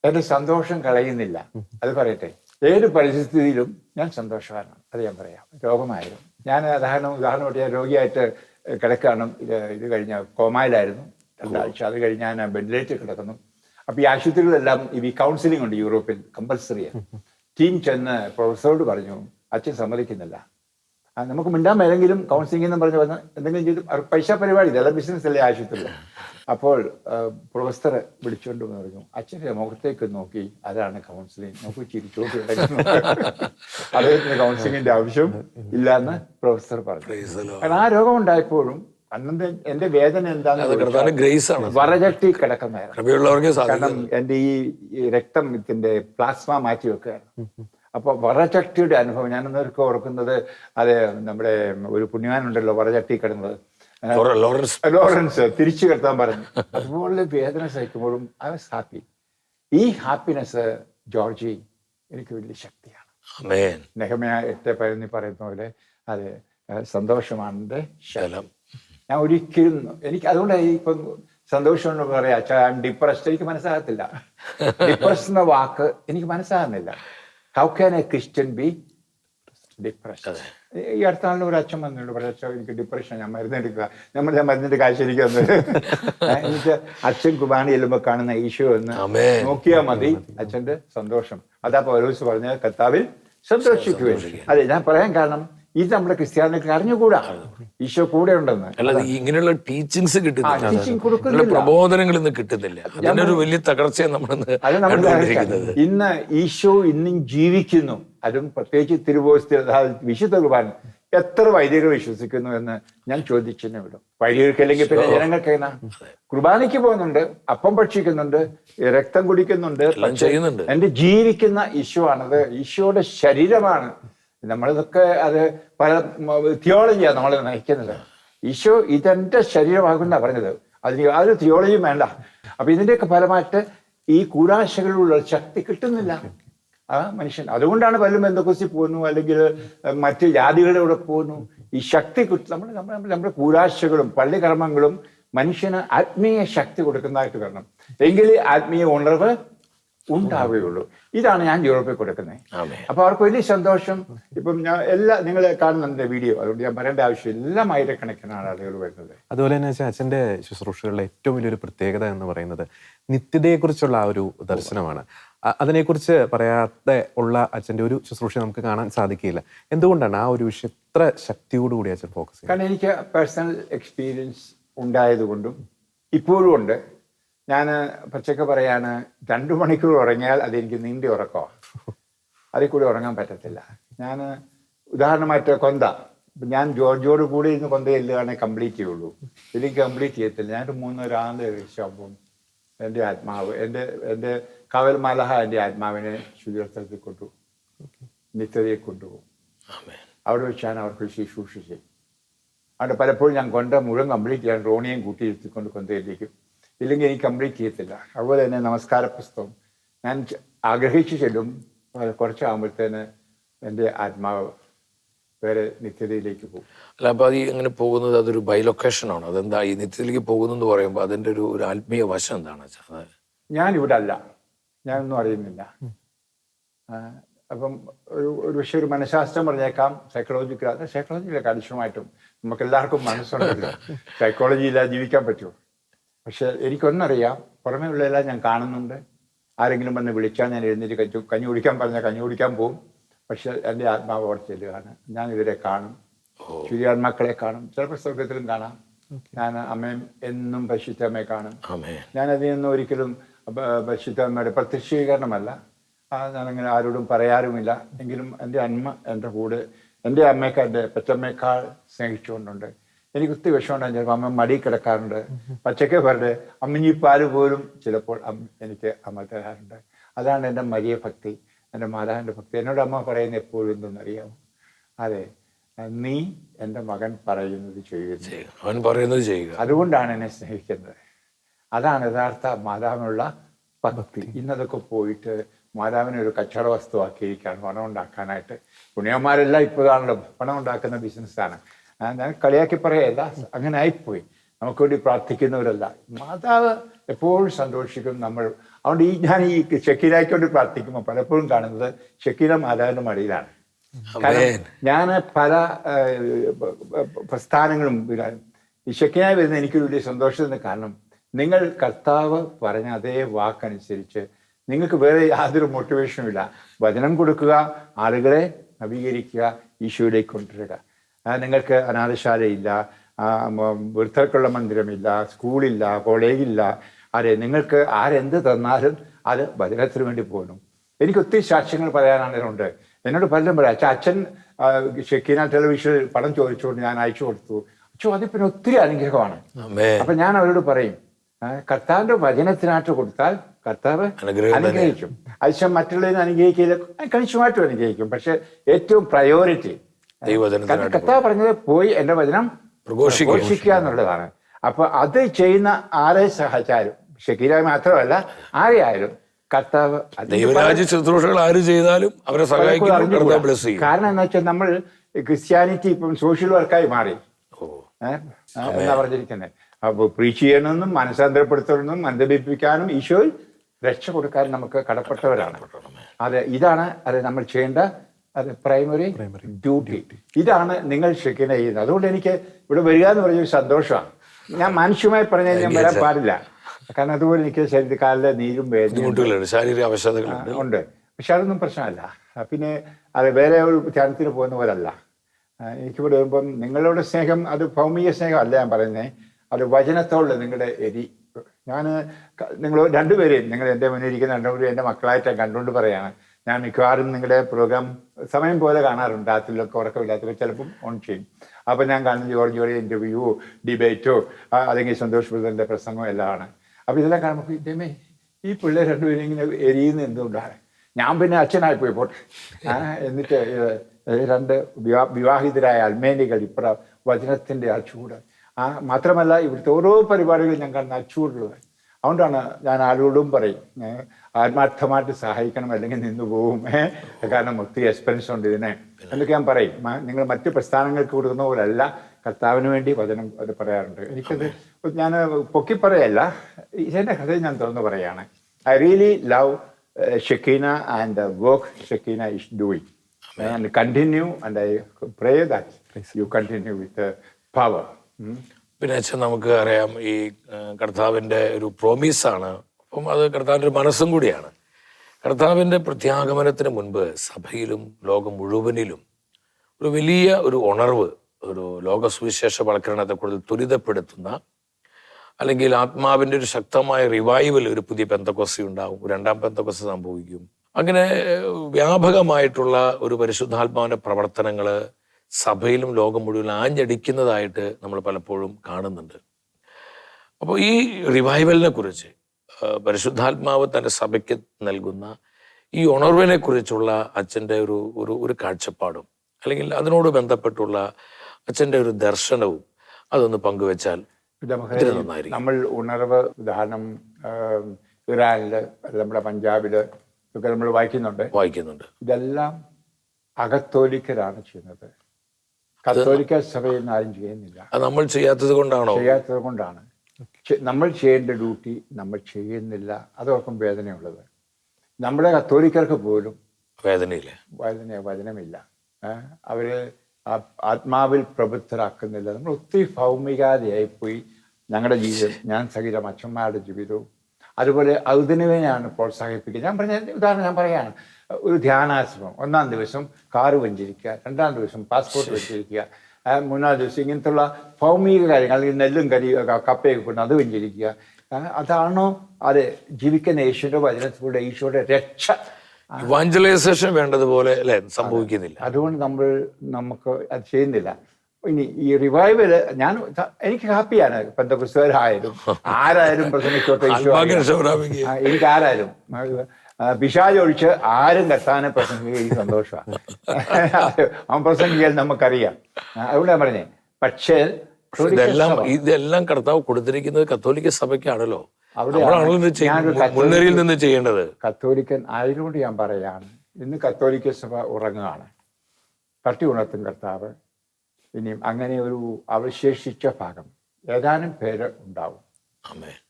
എന്റെ സന്തോഷം കളയുന്നില്ല. അത് പറയട്ടെ. ഏത് പരിസ്ഥിതിയിലും ഞാൻ സന്തോഷവാനാണ്. അത് ഞാൻ പറയാം. രോഗമായിരുന്നു. ഞാൻ ഉദാഹരണം ഉദാഹരണമായിട്ട് ഞാൻ രോഗിയായിട്ട് കിടക്കുകയാണ്. ഇത് ഇത് കഴിഞ്ഞ കോമായിലായിരുന്നു. രണ്ടാഴ്ച അത് കഴിഞ്ഞ് ഞാൻ വെന്റിലേറ്റർ കിടക്കുന്നു. അപ്പൊ ഈ ആശുപത്രികളെല്ലാം ഈ കൗൺസിലിംഗ് ഉണ്ട് യൂറോപ്പിൽ കമ്പൽസറിയാണ് ടീം ചെന്ന് പ്രൊഫസറോട് പറഞ്ഞു അച്ഛൻ സമ്മതിക്കുന്നില്ല. നമുക്ക് മിണ്ടാൻ മേലെങ്കിലും കൗൺസിലിംഗ് എന്ന് പറഞ്ഞ് വന്ന് എന്തെങ്കിലും ചെയ്തു അവർ പൈസ പരിപാടി ഇതെല്ലാം ബിസിനസ് അല്ലേ ആശുപത്രിയിൽ അപ്പോൾ പ്രൊഫസർ വിളിച്ചുകൊണ്ട് പറഞ്ഞു അച്ഛന്റെ മുഖത്തേക്ക് നോക്കി അതാണ് കൗൺസിലിംഗ് നമുക്ക് ചിരിച്ചോട്ട് അദ്ദേഹത്തിന് കൗൺസിലിങ്ങിന്റെ ആവശ്യം ഇല്ല എന്ന് പ്രൊഫസർ പറഞ്ഞു കാരണം ആ രോഗം ഉണ്ടായപ്പോഴും അന്നത്തെ എന്റെ വേദന എന്താണ് ഗ്രേസ് ആണ്. വറചട്ടി കിടക്കുന്നതായിരുന്നു കാരണം എന്റെ ഈ രക്തം ഇതിന്റെ പ്ലാസ്മ മാറ്റി വെക്കുകയായിരുന്നു അപ്പൊ വറചട്ടിയുടെ അനുഭവം ഞാൻ ഞാനൊന്നൊക്കെ ഓർക്കുന്നത് അത് നമ്മുടെ ഒരു പുണ്യവാനുണ്ടല്ലോ വറചട്ടി കിടന്നത്. ലോറൻസ്. ലോറൻസ് തിരിച്ചു കിടത്താൻ പറഞ്ഞു. അതുപോലെ വേദന സഹിക്കുമ്പോഴും ഐ വാസ് ഹാപ്പി. ഈ ഹാപ്പിനെസ് ജോർജി എനിക്ക് വലിയ ശക്തിയാണ്. നെഹമയ എട്ട് പതിനൊന്നി പറയുന്ന പോലെ അത് സന്തോഷമാണ് ശലം ഞാൻ ഒരിക്കലും എനിക്ക് അതുകൊണ്ട് ഇപ്പം സന്തോഷം എന്ന് പറയാ. അച്ഛാ ഡിപ്രസ്ഡ് എനിക്ക് മനസ്സിലാകത്തില്ല. ഡിപ്രസ് എന്ന വാക്ക് എനിക്ക് മനസ്സിലാകുന്നില്ല. How can a Christian be depressed ഈ അടുത്ത നാളിൽ ഒരു അച്ഛൻ വന്നിട്ടുണ്ട്. പക്ഷേ അച്ഛൻ എനിക്ക് ഡിപ്രഷൻ ഞാൻ മരുന്നെടുക്കുക. നമ്മൾ മരുന്നിന്റെ കാശ് എനിക്ക് തന്നത് അച്ഛൻ കുർബാന ചെല്ലുമ്പോൾ കാണുന്ന ഈശോ എന്ന് നോക്കിയാൽ മതി. അച്ഛന്റെ സന്തോഷം. അതാ പൗലോസ് പറഞ്ഞ കർത്താവിൽ സന്തോഷിക്കുകയും അതെ ഞാൻ പറയാൻ കാരണം ഇത് നമ്മുടെ ക്രിസ്ത്യാനികൾക്ക് അറിഞ്ഞുകൂടാ. ഈശോ കൂടെ ഉണ്ടെന്ന് അല്ലാതെ ഇങ്ങനെയുള്ള ടീച്ചിങ്സ് കിട്ടുന്നില്ല. പ്രബോധനങ്ങൾ ഇന്ന് കിട്ടുന്നില്ല. അതിനൊരു വലിയ തകർച്ചയാണ് നമ്മൾ ഇന്ന് ഈശോ ഇന്നും ജീവിക്കുന്നു. അതും പ്രത്യേകിച്ച് തിരുവോസ്തി വിശുദ്ധ കുർബാന. എത്ര വൈദികർ വിശ്വസിക്കുന്നു എന്ന് ഞാൻ ചോദിച്ചെന്നെ വിടും. വൈദികർക്ക് അല്ലെങ്കിൽ പിന്നെ ജനങ്ങൾക്ക് എങ്ങനെ കുർബാനയ്ക്ക് പോകുന്നുണ്ട് അപ്പം ഭക്ഷിക്കുന്നുണ്ട് രക്തം കുടിക്കുന്നുണ്ട്. എന്റെ ജീവിക്കുന്ന ഈശോ ആണത് ഈശോയുടെ ശരീരമാണ്. നമ്മളിതൊക്കെ അത് പല തിയോളജിയാണ് നമ്മൾ നയിക്കുന്നത്. ഈശോ ഇതെന്റെ ശരീരമാകുന്ന പറഞ്ഞത്. അതിന് യാതൊരു തിയോളജിയും വേണ്ട. അപ്പൊ ഇതിന്റെയൊക്കെ ഫലമായിട്ട് ഈ കൂടാശകളിലുള്ള ശക്തി കിട്ടുന്നില്ല. ആ മനുഷ്യൻ. അതുകൊണ്ടാണ് പലരും എന്തൊക്കെ പോകുന്നു അല്ലെങ്കിൽ മറ്റ് ജാതികളുടെ കൂടെ പോകുന്നു. ഈ ശക്തി കിട്ടും നമ്മൾ നമ്മുടെ നമ്മുടെ കൂടാശകളും പള്ളികർമ്മങ്ങളും മനുഷ്യന് ആത്മീയ ശക്തി കൊടുക്കുന്നതായിട്ട് വരണം എങ്കിൽ ആത്മീയ ഉണർവ് ഉണ്ടാവുകയുള്ളൂ. ഇതാണ് ഞാൻ യൂറോപ്പിൽ കൊടുക്കുന്നത് അപ്പോൾ അപ്പൊ അവർക്ക് വലിയ സന്തോഷം. ഇപ്പം ഞാൻ എല്ലാ നിങ്ങൾ കാണുന്നുണ്ട് വീഡിയോ അതുകൊണ്ട് ഞാൻ പറയേണ്ട ആവശ്യം എല്ലാം ആയിരക്കണക്കിനാണ് ആളുകൾ വരുന്നത്. അതുപോലെ തന്നെ അച്ഛന്റെ ശുശ്രൂഷകളുടെ ഏറ്റവും വലിയൊരു പ്രത്യേകത എന്ന് പറയുന്നത് നിത്യതയെക്കുറിച്ചുള്ള ആ ഒരു ദർശനമാണ്. അതിനെക്കുറിച്ച് പറയാതെ ഉള്ള അച്ഛന്റെ ഒരു ശുശ്രൂഷ നമുക്ക് കാണാൻ സാധിക്കില്ല എന്തുകൊണ്ടാണ് ആ ഒരു വിഷയം ഇത്ര ശക്തിയോടുകൂടി അച്ഛൻ ഫോക്കസ് ചെയ്യുന്നത്? കാരണം എനിക്ക് പേഴ്സണൽ എക്സ്പീരിയൻസ് ഉണ്ടായതുകൊണ്ടും ഇപ്പോഴും ഉണ്ട്. ഞാൻ പച്ചക്ക് പറയാണ് രണ്ടു മണിക്കൂർ ഉറങ്ങിയാൽ അതെനിക്ക് നീണ്ടി ഉറക്കമാണ് അതിൽ കൂടി ഉറങ്ങാൻ പറ്റത്തില്ല. ഞാൻ ഉദാഹരണമായിട്ട് കൊന്ത. ഞാൻ ജോർജിയോട് കൂടി ഇരുന്ന് കൊന്ത ചെല്ലുകയാണെങ്കിൽ കംപ്ലീറ്റ് ചെയ്യുള്ളൂ. ഇല്ലെങ്കിൽ കംപ്ലീറ്റ് ചെയ്യത്തില്ല. ഞാനൊരു മൂന്നൊരാണ്ട് ശബ്ദം എന്റെ ആത്മാവ് എന്റെ എന്റെ കവൽ മലഹ എന്റെ ആത്മാവിനെ ശുചിത്വത്തിൽ കൊണ്ടുപോകും നിത്യതയെ കൊണ്ടുപോകും. അവിടെ വെച്ചാണ് അവർക്ക് ശുശ്രൂഷ ചെയ്യും. അവിടെ പലപ്പോഴും ഞാൻ കൊണ്ട മുഴുവൻ കംപ്ലീറ്റ് ചെയ്യാൻ റോണിയും കൂട്ടിയിരുത്തിക്കൊണ്ട് കൊന്തയിലേക്കും ഇല്ലെങ്കിൽ എനിക്ക് കംപ്ലീറ്റ് ചെയ്യത്തില്ല. അതുപോലെ തന്നെ നമസ്കാര പുസ്തകം ഞാൻ ആഗ്രഹിച്ചു ചെല്ലും. കുറച്ചാകുമ്പോഴത്തേന് എന്റെ ആത്മാവ് വേറെ നിത്യതയിലേക്ക് പോകും. അല്ല അപ്പോൾ അത് ഇങ്ങനെ അങ്ങനെ പോകുന്നത് അതൊരു ബൈലൊക്കേഷൻ ആണ് അതെന്താ ഈ നിത്യത്തിലേക്ക് പോകുന്നെന്ന് പറയുമ്പോൾ അതിന്റെ ഒരു ഒരു ആത്മീയ വശം എന്താണ്? ഞാൻ ഇവിടെ അല്ല. ഞാനൊന്നും അറിയുന്നില്ല. അപ്പം ഒരു ഒരു പക്ഷേ ഒരു മനഃശാസ്ത്രം പറഞ്ഞേക്കാം. സൈക്കോളജിക്കൽ അത് സൈക്കോളജിയിലൊക്കെ അടിശമായിട്ടും നമുക്ക് എല്ലാവർക്കും മനസ്സുണ്ടല്ലോ. സൈക്കോളജി ഇല്ലാതെ ജീവിക്കാൻ പറ്റുമോ പക്ഷെ എനിക്കൊന്നറിയാം. പുറമേ ഉള്ളതെല്ലാം ഞാൻ കാണുന്നുണ്ട്. ആരെങ്കിലും വന്ന് വിളിച്ചാൽ ഞാൻ എഴുന്നേറ്റ് കഞ്ഞു കഞ്ഞി കുടിക്കാൻ പറഞ്ഞാൽ കഞ്ഞി കുടിക്കാൻ പോകും പക്ഷെ എന്റെ ആത്മാവ് അവിടെ ചെല്ലുകയാണ്. ഞാൻ ഇവരെ കാണും. ശുചിയാത്മാക്കളെ കാണും. ചിലപ്പോൾ സ്വർഗത്തിലും കാണാം. ഞാൻ അമ്മയും എന്നും പരിശുദ്ധമ്മയെ കാണും. ഞാൻ അതിൽ നിന്ന് ഒരിക്കലും പരിശുദ്ധമ്മയുടെ പ്രത്യക്ഷീകരണമല്ല. ആ, ഞാനങ്ങനെ ആരോടും പറയാറുമില്ല. എങ്കിലും എന്റെ അമ്മ എന്റെ കൂടെ എന്റെ അമ്മയൊക്കെ എന്റെ പെറ്റമ്മയേക്കാൾ സ്നേഹിച്ചുകൊണ്ടുണ്ട്. എനിക്ക് ഒത്തിരി വിഷമമുണ്ടാകും ചിലപ്പോൾ അമ്മ മടി കിടക്കാറുണ്ട്. പച്ചക്കെ പറഞ്ഞ് അമ്മഞ്ഞി പാൽ പോലും ചിലപ്പോൾ എനിക്ക് അമ്മ തരാറുണ്ട്. അതാണ് എന്റെ മരിയ ഭക്തി എന്റെ മാതാവിന്റെ ഭക്തി. എന്നോട് അമ്മ പറയുന്ന എപ്പോഴും എന്തെന്നറിയാമോ? അതെ നീ എന്റെ മകൻ പറയുന്നത് ചെയ്യുന്നത് ചെയ്യുക. അവൻ പറയുന്നത് ചെയ്യുക. അതുകൊണ്ടാണ് എന്നെ സ്നേഹിക്കുന്നത്. അതാണ് യഥാർത്ഥ മാതാവിനുള്ള ഭക്തി. ഇന്നതൊക്കെ പോയിട്ട് മാതാവിനെ ഒരു കച്ചവട വസ്തുവാക്കിയിരിക്കുകയാണ് പണം ഉണ്ടാക്കാനായിട്ട്. പുണ്യന്മാരെല്ലാം ഇപ്പോഴാണല്ലോ പണം ഉണ്ടാക്കുന്ന ബിസിനസ്സാണ് ഞാൻ കളിയാക്കി പറയല്ല അങ്ങനെ ആയിപ്പോയി. നമുക്ക് വേണ്ടി പ്രാർത്ഥിക്കുന്നവരല്ല. മാതാവ് എപ്പോഴും സന്തോഷിക്കും നമ്മൾ. അതുകൊണ്ട് ഈ ഞാൻ ഈ ഷക്കീലായ്ക്ക് വേണ്ടി പ്രാർത്ഥിക്കുമ്പോൾ പലപ്പോഴും കാണുന്നത് ഷക്കീല മാതാവിന്റെ മടിയിലാണ്. ഞാൻ പല പ്രസ്ഥാനങ്ങളും ഈ ഷക്കീനായി വരുന്ന എനിക്ക് വലിയ സന്തോഷത്തിന് കാരണം നിങ്ങൾ കർത്താവ് പറഞ്ഞ അതേ വാക്കനുസരിച്ച് നിങ്ങൾക്ക് വേറെ യാതൊരു മോട്ടിവേഷനും ഇല്ല. വചനം കൊടുക്കുക ആളുകളെ നവീകരിക്കുക ഈശോയിലേക്ക് കൊണ്ടുവരിക. നിങ്ങൾക്ക് അനാഥശാലയില്ല വൃദ്ധർക്കുള്ള മന്ദിരമില്ല സ്കൂളില്ല കോളേജില്ല. അതെ നിങ്ങൾക്ക് ആരെന്ത് തന്നാലും അത് വചനത്തിന് വേണ്ടി പോകുന്നു എനിക്ക് ഒത്തിരി സാക്ഷ്യങ്ങൾ പറയാനുണ്ട് എന്നോട് പലരും പറയാം അച്ഛൻ അച്ഛൻ ഷെക്കീന ടെലിവിഷനിൽ പണം ചോദിച്ചുകൊണ്ട് ഞാൻ അയച്ചു കൊടുത്തു. ചോദ്യത്തിന് ഒത്തിരി അനുഗ്രഹമാണ്. അപ്പൊ ഞാൻ അവരോട് പറയും കർത്താവിന്റെ വചനത്തിനായിട്ട് കൊടുത്താൽ കർത്താവ്. അനുഗ്രഹിക്കും. അതിശം മറ്റുള്ളതിനെ അനുഗ്രഹിക്കില്ല കണിശമായിട്ടും അനുഗ്രഹിക്കും. പക്ഷെ ഏറ്റവും പ്രയോറിറ്റി ദൈവവചനത്തിനായിട്ട് കർത്താവ് പറഞ്ഞത് പോയി എന്റെ വചനം പ്രഘോഷിക്കുക. എന്നുള്ളതാണ്. അപ്പൊ അത് ചെയ്യുന്ന ആരെ സഹായിച്ചാലും? ഷക്കീര മാത്രമല്ല ആരെയായാലും കർത്താവ് അതിന് ദൈവരാജ്യ ശുശ്രൂഷകൾ ആര് ചെയ്താലും അവരെ സഹായിക്കും. കർത്താവ് കാരണം എന്താ വെച്ചാൽ നമ്മൾ ക്രിസ്ത്യാനിറ്റി ഇപ്പം സോഷ്യൽ വർക്കായി മാറി. എന്നാ പറഞ്ഞിരിക്കുന്നത് അപ്പൊ പ്രീച്ച് ചെയ്യണമെന്നും മനസ്സാന്തരപ്പെടുത്തണമെന്നും മന്ദപിപ്പിക്കാനും ഈശോയിൽ രക്ഷ കൊടുക്കാൻ നമുക്ക് കടപ്പെട്ടവരാണ്. അതെ ഇതാണ് അത് നമ്മൾ ചെയ്യേണ്ട അത് പ്രൈമറി ഡ്യൂട്ടി ഇതാണ് നിങ്ങൾ ഷെക്കിനെ ചെയ്യുന്നത്. അതുകൊണ്ട് എനിക്ക് ഇവിടെ വരിക എന്ന് പറഞ്ഞൊരു സന്തോഷമാണ്. ഞാൻ മനുഷ്യമായി പറഞ്ഞാൽ ഞാൻ വരാൻ പാടില്ല. കാരണം അതുപോലെ എനിക്ക് ശരീരക്കാലിലെ നീരും വേദന ശാരീരിക അവശതകളുണ്ട്. ഉണ്ട്. പക്ഷെ അതൊന്നും പ്രശ്നമല്ല. പിന്നെ അത് വേറെ ഒരു ധ്യാനത്തിന് പോകുന്ന പോലല്ല. എനിക്കിവിടെ വരുമ്പം നിങ്ങളുടെ സ്നേഹം അത് ഭൗമിക സ്നേഹമല്ല ഞാൻ പറയുന്നത് അത് വചനത്തോടുള്ള നിങ്ങളുടെ എരി. ഞാൻ നിങ്ങൾ രണ്ടുപേരെയും നിങ്ങൾ എന്റെ മുന്നിൽ ഇരിക്കുന്ന രണ്ടുപേരും എന്റെ മക്കളായിട്ട് കണ്ടുകൊണ്ട് പറയാണ്. ഞാൻ മിക്കവാറും നിങ്ങളുടെ പ്രോഗ്രാം സമയം പോലെ കാണാറുണ്ട്. രാത്രിയിലൊക്കെ ഉറക്കമില്ലാത്തവർ ചിലപ്പം ഓൺ ചെയ്യും. അപ്പം ഞാൻ കാണുന്ന ജോർജ് ജോർജ് ഇന്റർവ്യൂവോ ഡിബേറ്റോ അല്ലെങ്കിൽ സന്തോഷ് ബ്രദറിന്റെ പ്രസംഗമോ എല്ലാം ആണ്. അപ്പം ഇതെല്ലാം കാണുമ്പോൾ ഇതേമേ ഈ പിള്ളേർ രണ്ടുപേരും ഇങ്ങനെ എരിയുന്ന എന്തുകൊണ്ടാണ്? ഞാൻ പിന്നെ അച്ഛനായി പോയി പോട്ടെ എന്നിട്ട് രണ്ട് വിവാ- വിവാഹിതരായ അൽമേനികൾ ഇപ്പറ വചനത്തിന്റെ ആ ആ മാത്രമല്ല ഇവിടുത്തെ ഓരോ പരിപാടികളും ഞാൻ കാണുന്ന ആ അതുകൊണ്ടാണ് ഞാൻ ആരോടും പറയും ആത്മാർത്ഥമായിട്ട് സഹായിക്കണം അല്ലെങ്കിൽ നിന്ന് പോവും. കാരണം ഒത്തിരി എക്സ്പെൻസ് ഉണ്ട് ഇതിനെ. എന്നൊക്കെ ഞാൻ പറയും. നിങ്ങൾ മറ്റു പ്രസ്ഥാനങ്ങൾക്ക് കൊടുക്കുന്ന പോലല്ല. കർത്താവിന് വേണ്ടി വചനം അത് പറയാറുണ്ട്. എനിക്കത് ഞാൻ പൊക്കി പറയല്ല. ഇതെന്റെ ഹൃദയം ഞാൻ തുറന്നു പറയാണ്. I really love Shekinah and the work Shekinah is doing and continue and I pray that you continue with power. പിന്നെ അച്ഛൻ നമുക്ക് അറിയാം ഈ കർത്താവിന്റെ കർത്താവിന്റെ ഒരു പ്രോമിസാണ് അപ്പം അത് കർത്താവിന്റെ മനസ്സും കൂടിയാണ്. കർത്താവിന്റെ പ്രത്യാഗമനത്തിന് മുൻപ് സഭയിലും ലോകം മുഴുവനിലും ഒരു വലിയ ഒരു ഉണർവ് ഒരു ലോക സുവിശേഷ വൽക്കരണത്തെ കൂടുതൽ ത്വരിതപ്പെടുത്തുന്ന അല്ലെങ്കിൽ ആത്മാവിന്റെ ഒരു ശക്തമായ റിവൈവൽ ഒരു പുതിയ പെന്തക്കൊസി ഉണ്ടാവും രണ്ടാം പെന്തക്കൊസ സംഭവിക്കും. അങ്ങനെ വ്യാപകമായിട്ടുള്ള ഒരു പരിശുദ്ധാത്മാവിന്റെ പ്രവർത്തനങ്ങൾ സഭയിലും ലോകം മുഴുവൻ ആഞ്ഞടിക്കുന്നതായിട്ട് നമ്മൾ പലപ്പോഴും കാണുന്നുണ്ട്. അപ്പോൾ ഈ റിവൈവലിനെ കുറിച്ച് പരിശുദ്ധാത്മാവ് തന്റെ സഭയ്ക്ക് നൽകുന്ന ഈ ഉണർവിനെ കുറിച്ചുള്ള അച്ഛന്റെ ഒരു ഒരു ഒരു കാഴ്ചപ്പാടും അല്ലെങ്കിൽ അതിനോട് ബന്ധപ്പെട്ടുള്ള അച്ഛന്റെ ഒരു ദർശനവും അതൊന്ന് പങ്കുവെച്ചാൽ നമ്മൾ ഉണർവ് ഉദാഹരണം ഇറാനിൽ നമ്മുടെ പഞ്ചാബിൽ ഒക്കെ നമ്മൾ വായിക്കുന്നുണ്ട്. വായിക്കുന്നുണ്ട്. ഇതെല്ലാം അകത്തോലിക്കരാണ് ചെയ്യുന്നത്. കത്തോലിക്ക സഭയിൽ നിന്ന് ആരും ചെയ്യുന്നില്ല. നമ്മൾ ചെയ്യാത്തത് കൊണ്ടാണോ? ചെയ്യാത്തത് കൊണ്ടാണ്. നമ്മൾ ചെയ്യേണ്ട ഡ്യൂട്ടി നമ്മൾ ചെയ്യുന്നില്ല. അതോർക്കും വേദനയുള്ളത്. നമ്മുടെ കത്തോലിക്കർക്ക് പോലും വേദനയില്ല. വേദന വചനമില്ല. അവരെ ആത്മാവിൽ പ്രബുദ്ധരാക്കുന്നില്ല. നമ്മൾ ഒത്തിരി ഭൗമികാതയായിപ്പോയി ഞങ്ങളുടെ ജീവിതം ഞാൻ സഹിതം അച്ഛന്മാരുടെ ജീവിതവും. അതുപോലെ അതിനുവേനാണ് പ്രോത്സാഹിപ്പിക്കുക. ഞാൻ പറഞ്ഞ ഉദാഹരണം ഞാൻ പറയാണ് ഒരു ധ്യാനാശ്രമം. ഒന്നാം ദിവസം കാറ് വഞ്ചരിക്കുക. രണ്ടാം ദിവസം പാസ്പോർട്ട് വഞ്ചരിക്കുക. ആ, മൂന്നാം ദിവസം ഇങ്ങനത്തുള്ള ഭൗമിക കാര്യങ്ങൾ അല്ലെങ്കിൽ നെല്ലും കരിയും കപ്പയൊക്കെ കൊണ്ട് അത് വെഞ്ചിരിക്കുക അതാണോ അത് ജീവിക്കുന്ന ഈശോയുടെ വചനത്തിലൂടെ ഈശോയുടെ രക്ഷ? ഇവാഞ്ചലൈസേഷൻ വേണ്ടതുപോലെ അല്ലെ? സംഭവിക്കുന്നില്ല. അതുകൊണ്ട് നമ്മൾ നമുക്ക് അത് ചെയ്യുന്നില്ല. ഇനി ഈ റിവൈവൽ ഞാൻ എനിക്ക് ഹാപ്പിയാണ് പെന്തകുസ്തരായാലും ആരായാലും പ്രസംഗിച്ചോട്ടെ എനിക്ക് ആരായാലും. പിശാജ് ഒഴിച്ച് ആരും കത്താനെ പ്രസംഗിക്കുക സന്തോഷമാണ് അവൻ പ്രസംഗിക്കാൻ നമുക്കറിയാം. അതുകൊണ്ട് ഞാൻ പറഞ്ഞേ പക്ഷേ ഇതെല്ലാം ഇതെല്ലാം കർത്താവ് കൊടുത്തിരിക്കുന്നത് കത്തോലിക്ക സഭയ്ക്കാണല്ലോ. മുൻനിരയിൽ നിന്ന് ചെയ്യേണ്ടത്. കത്തോലിക്കൻ ആയതുകൊണ്ട് ഞാൻ പറയാണ് ഇന്ന് കത്തോലിക്ക സഭ ഉറങ്ങുകയാണ്. തട്ടി ഉണർത്തും കർത്താവ്. ഇനിയും അങ്ങനെ ഒരു അവശേഷിച്ച ഭാഗം ഏതാനും പേര് ഉണ്ടാവും.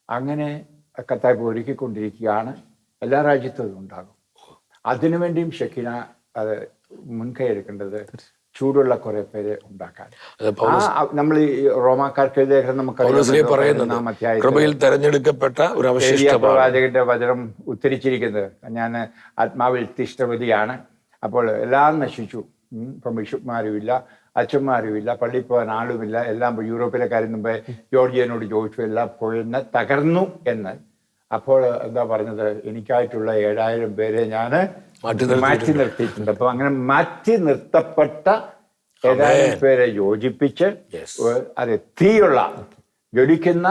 അങ്ങനെ കർത്താവ് ഒരുക്കിക്കൊണ്ടിരിക്കുകയാണ്. എല്ലാ രാജ്യത്തും ഉണ്ടാകും. അതിനുവേണ്ടിയും ഷെക്കിന അത് മുൻകൈ എടുക്കേണ്ടത് ചൂടുള്ള കുറെ പേരെ ഉണ്ടാക്കാൻ. നമ്മൾ ഈ റോമാക്കാർക്ക് നമുക്ക് കൃപയിൽ തെരഞ്ഞെടുക്കപ്പെട്ട ഒരു പ്രവാചകന്റെ വചനം ഉദ്ധരിച്ചിരിക്കുന്നത്. ഞാൻ ആത്മാവിൽ തിഷ്ടവതിയാണ് അപ്പോൾ എല്ലാം നശിച്ചു. പ്രമിഷുമാരും ഇല്ല അച്ഛന്മാരുമില്ല പള്ളിയിൽ പോകാൻ ആളുമില്ല എല്ലാം യൂറോപ്പിലെ കാര്യം മുമ്പേ ജോർജിയനോട് ചോദിച്ചു എല്ലാം പോയെന്ന് തകർന്നു? എന്ന്. അപ്പോൾ എന്താ പറഞ്ഞത്? എനിക്കായിട്ടുള്ള ഏഴായിരം പേരെ ഞാൻ മാറ്റി നിർത്തിയിട്ടുണ്ട്. അപ്പൊ അങ്ങനെ മാറ്റി നിർത്തപ്പെട്ട ഏതാനും പേരെ യോജിപ്പിച്ച് അതെ തീയുള്ള ജ്വലിക്കുന്ന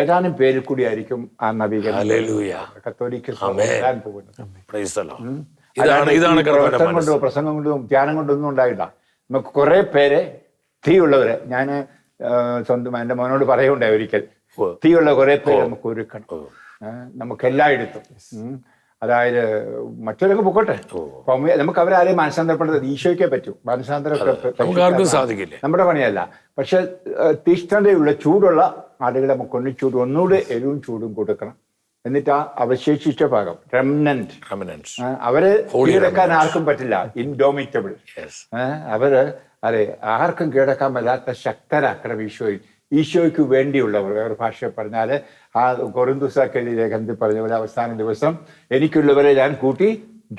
ഏതാനും പേരിൽ കൂടി ആയിരിക്കും ആ നവീകരണം. പോകുന്നത്. ഇതാണ് ഇതാണ് പ്രവർത്തനം കൊണ്ടോ പ്രസംഗം കൊണ്ടും ധ്യാനം കൊണ്ടൊന്നും ഉണ്ടായില്ല. നമുക്ക് കുറെ പേരെ തീയുള്ളവരെ. ഞാൻ സ്വന്തം എന്റെ മോനോട് പറയുണ്ടായി ഒരിക്കൽ. തീയുള്ള കുറെ പേര് നമുക്ക് ഒരുക്കണം. നമുക്ക് എല്ലായിടത്തും. അതായത് മറ്റൊരൊക്കെ പൊക്കോട്ടെ. നമുക്ക് അവരാരെയും മാനസാന്തരപ്പെടുന്നത് ഈശോയ്ക്കേ പറ്റൂ. മാനസാന്തരം സാധിക്കില്ല? നമ്മുടെ പണിയല്ല. പക്ഷെ തീഷ്ണതയുള്ള ചൂടുള്ള ആളുകളെ നമുക്ക് ഒന്ന് ചൂട് ഒന്നുകൂടെ എരിവും ചൂടും കൊടുക്കണം. എന്നിട്ട് ആ അവശേഷിച്ച ഭാഗം റെമനന്റ് Remnants. അവരെ കീഴടക്കാൻ ആർക്കും പറ്റില്ല. ഇൻഡോമിറ്റബിൾ. അവർ അതെ ആർക്കും കീഴടക്കാൻ പറ്റാത്ത ശക്തരാക്കണം ഈശോയിൽ ഈശോയ്ക്ക് വേണ്ടിയുള്ളവർ. വേറെ ഭാഷ പറഞ്ഞാൽ ആ കൊറിന്തുസാക്കലി ലേഖനത്തിൽ പറഞ്ഞ പോലെ അവസാന ദിവസം എനിക്കുള്ളവരെ ഞാൻ കൂട്ടി